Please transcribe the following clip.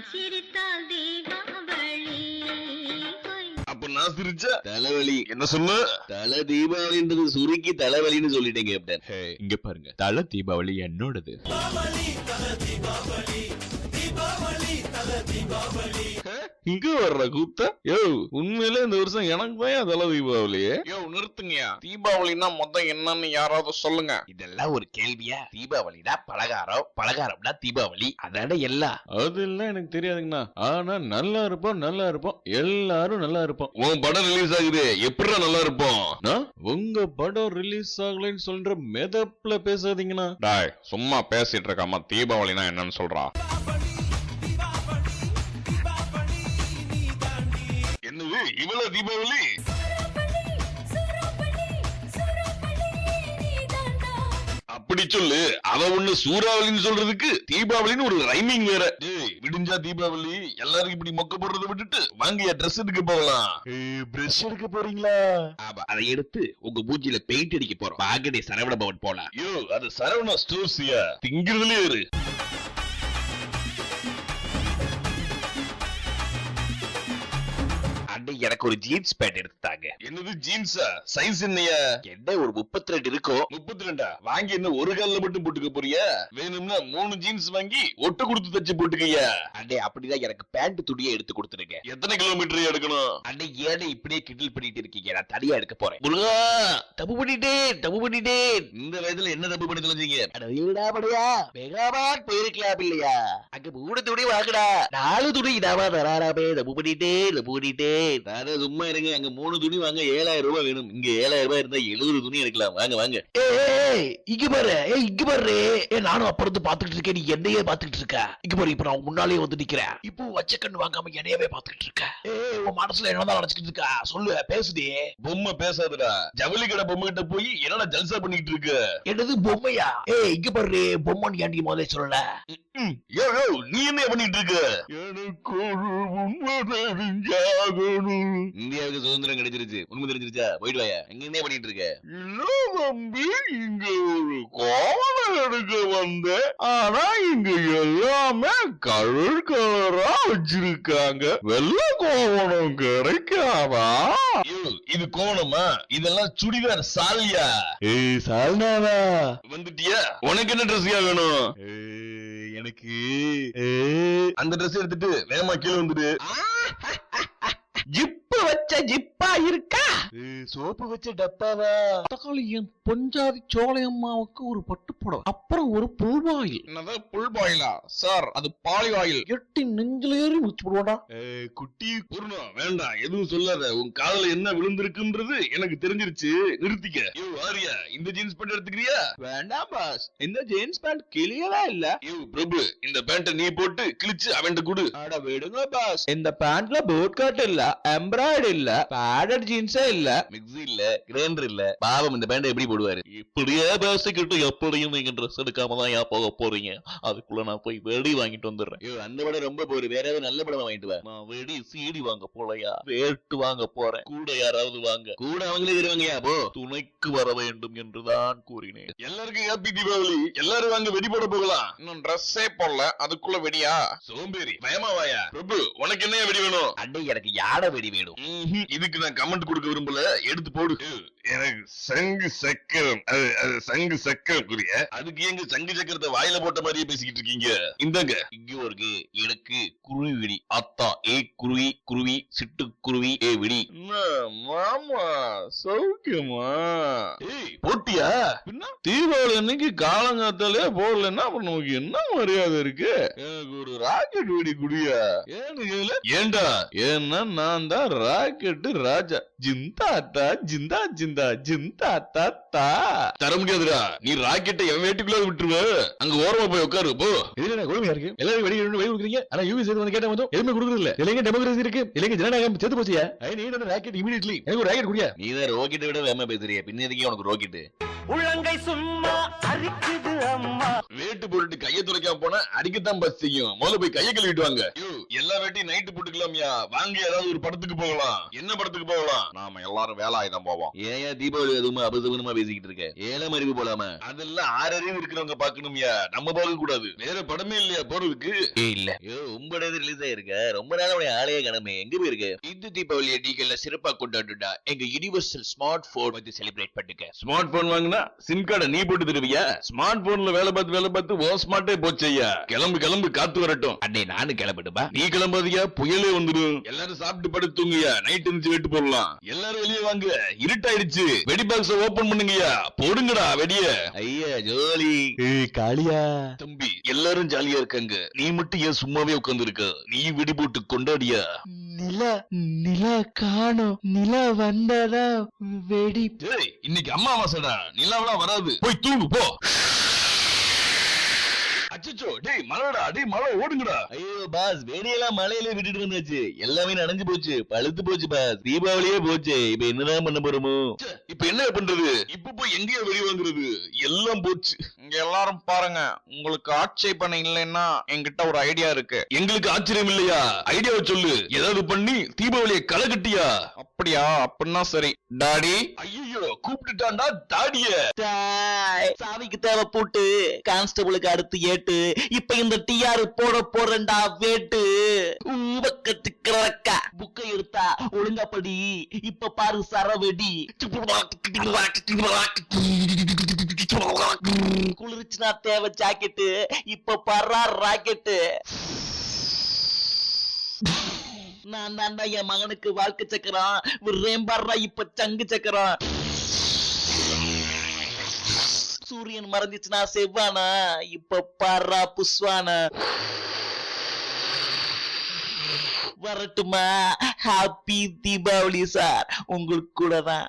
நான் சிரித்தால் தீபாவளி. ஹொய். அப்ப நான் சிரிச்சா? தலைவலி. என்ன சொன்ன? தலை தீபாவளின்றது சுருக்கி தலைவலின்னு சொல்லிட்டேன் கேப்டன். இங்க பாருங்க. தல தீபாவளி என்னோடது. இங்க வர்ற கூத்த யோ உண்மையிலே இந்த வருஷம் எனக்கு தான் தலை தீபாவளியே? யோ நிறுத்துங்கயா தீபாவளினா மொத்தம் என்னன்னு யாராவது சொல்லுங்க. இதெல்லாம் ஒரு கேள்வியா? தீபாவளினா பலகாரம் பலகாரம்னா தீபாவளி. அதான எல்லாம். அதெல்லாம் எனக்கு தெரியாதுங்கண்ணா. ஆனா நல்லா இருப்போம் நல்லா இருப்போம். எல்லாரும் நல்லா இருப்போம். உன் படம் ரிலீஸ் ஆகுது. எப்படி நல்லா இருப்போம்? நான் உங்க படம் ரிலீஸ் ஆகலைன்னு சொல்ற மெதப்ல பேசாதீங்கண்ணா. டாய் சும்மா பேசிட்டு இருக்காம தீபாவளினா என்னன்னு சொல்றா. இவ்வளவு தீபாவளி? அப்படி சொல்லு. அவ ஒண்ணு சூறாவளின்னு சொல்றதுக்கு தீபாவளின்னு ஒரு ரைமிங் வேற. விடிஞ்சா தீபாவளி. எல்லாரும் இப்படி மொக்க போடுறத விட்டுட்டு வாங்கிய ட்ரெஸ் எடுக்க போகலாம். பிரஷ் எடுக்க போறீங்களா? அதை எடுத்து உங்க மூஞ்சில பெயிண்ட் அடிக்க போறோம். பாகடே சரவண பவன் போலாம் ஐயோ அது சரவணா ஸ்டோர்ஸ்யா திங்கிறதுலயே இரு. எனக்கு ஒரு ஜீன்ஸ் பேண்ட் எடுத்துட்டாங்க என்னது ஜீன்ஸா சைஸ் என்னையா? என்ன ஒரு முப்பத்தி ரெண்டு இருக்கும் முப்பத்தி ரெண்டா வாங்கி என்ன ஒரு கால்ல மட்டும் போட்டுக்க போறியா? வேணும்னா மூணு ஜீன்ஸ் வாங்கி ஒட்டு கொடுத்து தச்சு போட்டுக்கய்யா அண்ணே அப்படிதான் எனக்கு பேண்ட் துணியை எடுத்து கொடுத்துருங்க. எத்தனை கிலோமீட்டர் எடுக்கணும்? அண்ணே ஏனே இப்படியே கிண்டல் பண்ணிட்டு இருக்கீங்க. நான் தனியா எடுக்க போறேன். முருகா! தப்பு பண்ணிட்டேன் தப்பு பண்ணிட்டேன். இந்த வயதுல என்ன தப்பு பண்ணி தொலைஞ்சீங்க? அட வீடா படையா மெகாபாட் போயிருக்கலாம் இல்லையா? அங்க மூணு துணி வாங்குடா. நாலு துணி இதாவா தராராமே. தப்பு பண்ணிட்டே தப்பு பண்ணிட்டே நானே சும்மா இருங்க அங்க மூணு துணி வாங்க ஏழாயிரம் ரூபாய் வேணும். இங்க ஏழாயிரம் ரூபாய் இருந்தா எழுபது துணி எடுக்கலாம். வாங்க வாங்க. ஏய் இங்க பாரு ஏய் இங்க பாரு. ஏ நானும் அப்புறம் பாத்துக்கிட்டு இருக்கேன். நீ என்னையே பாத்துக்கிட்டு இருக்க. இங்க பாரு இப்ப நான் முன்னாலேயே வந்து நிக்கிறேன். இப்போ வச்ச கண்ணு வாங்காம என்னையவே பாத்துக்கிட்டு இருக்க. ஏய் உன் மனசுல என்னதான் நினைச்சுக்கிட்டு இருக்கா? சொல்லு பேசுதே பொம்மை பேசாதடா. ஜவுளி கடை பொம்மை கிட்ட போய் என்னடா ஜல்சா பண்ணிட்டு இருக்க? என்னது பொம்மையா? ஏய் இங்க பாரு பொம்மன் ஏன்டி முதல்ல சொல்லல? நீ என்ன பண்ணிட்டு இருக்க? எனக்கு ஒரு உண்மை தெரிஞ்சாகணும் இந்தியாவுக்கு சுதந்திரம் கிடைச்சிருச்சு. உண்மை தெரிஞ்சிருச்சா? போயிட்டு வாயா. எங்க என்ன பண்ணிட்டு இருக்க? இல்ல தம்பி இங்க ஒரு கோவணம் எடுக்க வந்தேன். ஆனா இங்க எல்லாமே கலர் கலரா வச்சிருக்காங்க. வெள்ளை கோவணம் கிடைக்காதா? இது கோவணமா? இதெல்லாம் சுடிதார் சாலியா. ஏய் சால்னாவா? வந்துட்டியா? உனக்கு என்ன ட்ரெஸ் வேணும்? எனக்கு அந்த ட்ரெஸ் எடுத்துட்டு வேகமா கீழே வந்துடு. ஜிப்பு வச்ச ஜிப்பா இருக்கா? சோப்பு வச்ச டப்பாவா? தக்காளி என் பொஞ்சாதி சோழையம்மாவுக்கு ஒரு பட்டு புடவை. அப்புறம் ஒரு புல்வாயில். என்னது புல் பாயிலா சார் அது பாலி ஆயில் எட்டி நெஞ்சிலேறி முடிச்சு போடுவாடா. குட்டி பூர்ணம் வேண்டாம் எதுவும் சொல்லாத. உன் காதுல என்ன விழுந்திருக்குன்றது எனக்கு தெரிஞ்சிருச்சு. நிறுத்திக்க. யோ ஆரியா இந்த ஜீன்ஸ் பேண்ட் எடுத்துக்கிறியா? வேண்டாம் பாஸ். இந்த ஜீன்ஸ் பேண்ட் கிளியவே இல்ல. யோ பிரபு இந்த பேண்ட நீ போட்டு கிழிச்சு அவன்கிட்ட கொடு. அட விடுங்க பாஸ். இந்த பேண்ட்ல போட் கட் இல்ல எம்ப்ராய்டு இல்ல பேடட் ஜீன்ஸே இல்ல. மிக்ஸி இல்ல கிரைண்டர் இல்ல. பாவம் இந்த பேண்ட எப்படி போடுவாரு? இப்படியே பேசிக்கிட்டு எப்படியும் நீங்க ட்ரெஸ் எடுக்காம தான் ஏன் போக போறீங்க? அதுக்குள்ள நான் போய் வெடி வாங்கிட்டு வந்துடுறேன். ஐயோ அந்த படம் ரொம்ப போரு. வேற ஏதாவது நல்ல படம் வாங்கிட்டு வா. நான் வெடி சீடி வாங்க போலையா? வேட்டு வாங்க போறேன். கூட யாராவது வாங்க. கூட அவங்களே தருவாங்கயா போ. துணைக்கு வர வேண்டும் என்றுதான் கூறினேன். எல்லாருக்கும் ஹாப்பி தீபாவளி. எல்லாரும் வாங்க வெடி போட போகலாம். இன்னும் ட்ரெஸ்ஸே போடல அதுக்குள்ள வெடியா? சோம்பேறி பயமா வாயா? பிரபு உனக்கு என்ன வெடி வேணும்? அண்ணே எனக்கு யானை வெடி வேணும். இதுக்கு நான் கமெண்ட் கொடுக்க விரும்பல. எடுத்து போடு. எனக்கு சங்கு சக்கரம். அது அது சங்கு சக்கரம் குறிய அதுக்கு எங்க சங்கு சக்கரத்தை வாயில போட்ட மாதிரியே பேசிக்கிட்டு இருக்கீங்க? இந்தங்க. இங்க இருக்கு எனக்கு குருவி வெடி. அத்தா ஏ குருவி குருவி சிட்டு குருவி ஏ வெடி. மாமா சௌக்கியமா? ஏய் போட்டியா? பின்ன? தீபாவளி அன்னைக்கு காலங்காத்தாலே போடலன்னா அப்புறம் நமக்கு என்ன மரியாதை இருக்கு? எனக்கு ஒரு ராக்கெட் வெடி குடியா? ஏன்னு கேளு. ஏண்டா? ஏன்னா நான் தான் ராக்கெட் ராஜா. ஜிந்தாத்தா ஜிந்தா ஜிந்தா. ஜிந்தாத்தா தா தர முடியாதுடா. நீ ராக்கெட்டை என் வீட்டுக்குள்ள விட்டுருவ? அங்க ஓரமா போய் உட்காரு போ. இதுல கொடுமையா இருக்கு? எல்லாரும் வெடி வெடி கொடுக்குறீங்க? ஆனா யூவி சேர்த்து வந்து கேட்டா மட்டும் எதுவுமே கொடுக்குறது இல்ல. இல்லைங்க டெமோக்ரஸி இருக்கு. இல்லைங்க ஜனநாயகம் செத்து போச்சியா? ஐ நீட் ராக்கெட் இமிடியட்லி எனக்கு ஒரு ராக்கெட் குடியா? நீ தான் ரோக்கெட்டை விட வேமா பேசுறிய. பின்ன எதுக்கே உனக்கு ரோக்கெட்டு உள்ளங்கை சும்மா அரிக்குது அம்மா. வேட்டு போட்டு கையை துடைக்காம போனா அடிக்கத்தான் பஸ் செய்யும். முதல்ல போய் கையை கழுவிட்டு வாங்க. யோ எல்லா வேட்டையும் நைட்டு போட்டுக்கலாம்யா. வாங்க ஏதாவது ஒரு படத்துக்கு போகலாம். என்ன படத்துக்கு போகலாம்? நாம எல்லாரும் வேலாயுதம் போவோம். ஏன் தீபாவளி அதுவும் அபசகுனமா பேசிக்கிட்டு இருக்க? ஏழாம் அறிவு போலாமா? அதெல்லாம் ஆறறிவு இருக்கிறவங்க பாக்கணும்யா நம்ம பார்க்க கூடாது வேற படமே இல்லையா போறதுக்கு? ஏ இல்ல. ஐயோ உங்களோட ரிலீஸ் ஆயிருக்க. ரொம்ப நாள் உடைய ஆளையே கடமை எங்க போயிருக்க? இந்த தீபாவளியை நீங்கள சிறப்பா கொண்டாடுடா. எங்க யுனிவர்சல் ஸ்மார்ட் போன் வந்து செலிப்ரேட் பண்ணுங்க. ஸ்மார்ட் போன் வாங்கினா சிம் கார்டை நீ போட்டு தருவியா? ஸ்மார்ட் போன்ல வேலை பார்த்து வேலை பார்த்து ஓ ஸ்மார்ட்டே போச்சையா கிளம்பு கிளம்பு காத்து வரட்டும். அண்ணே நானும் கிளம்பிடுமா நீ கிளம்பாதியா புயலே வந்துடும் எல்லாரும் சாப்பிட்டு படுத்துங்கயா நைட் இருந்துச்சு வெட்டு போடலாம். எல்லாரும் வெளியே வாங்க. இருட்டாயிடுச்சு. வெடி பாக்ஸ் ஓபன் பண்ணுங்கயா போடுங்கடா வெடிய. ஐயா ஜோலி. காளியா. தம்பி எல்லாரும் ஜாலியா இருக்காங்க. நீ மட்டும் ஏன் சும்மாவே உட்கார்ந்து இருக்க நீ வெடி போட்டு கொண்டாடியா? நிலா நிலா காணோம். நிலா வந்தாதா வெடி. இன்னைக்கு அம்மாவாசைடா. நிலாவெல்லாம் வராது. போய் தூங்கு போ. அச்சச்சோ டேய் மழைடா டேய் மழை ஓடுங்கடா. ஐயோ பாஸ் வேடியெல்லாம் மலையில விட்டுட்டு வந்தாச்சு. எல்லாமே நனைஞ்சு போச்சு பழுத்து போச்சு பாஸ் தீபாவளியே போச்சு. இப்ப என்னதான் பண்ண போறோமோ? இப்ப என்ன பண்றது? இப்ப போய் எங்கேயோ வெளிய வாங்குறது. எல்லாம் போச்சு. இங்க எல்லாரும் பாருங்க. உங்களுக்கு ஆட்சேபனை இல்லைன்னா என்கிட்ட ஒரு ஐடியா இருக்கு. எங்களுக்கு ஆச்சரியம் இல்லையா? ஐடியாவை சொல்லு. ஏதாவது பண்ணி தீபாவளியை களை கட்டியா? அப்படியா? அப்படின்னா சரி. டாடி? ஐயோ கூப்பிட்டுட்டான்டா தாடிய சாவிக்கு தேவை போட்டு கான்ஸ்டபிளுக்கு அடுத்து ஏட்டு இப்ப இந்த டிஆர் போட போறேன்டா வேட்டு. பக்கத்து கிழக்கா. புக்கை எடுத்தா ஒழுங்கா படி. இப்ப பாரு சரவெடி. குளிர்ச்சினா தேவை ஜாக்கெட்டு. இப்ப பர்றா ராக்கெட்டு. நான் தாண்டா என் மகனுக்கு வாழ்க்கை சக்கரம். விடுறேன் பர்றா இப்ப சங்கு சக்கரம். சூரியன் மறைஞ்சிச்சுனா செவ்வானா? இப்ப பாடுறா புஷ்வானா? வரட்டுமா? ஹாப்பி தீபாவளி சார் உங்களுக்கு கூட தான்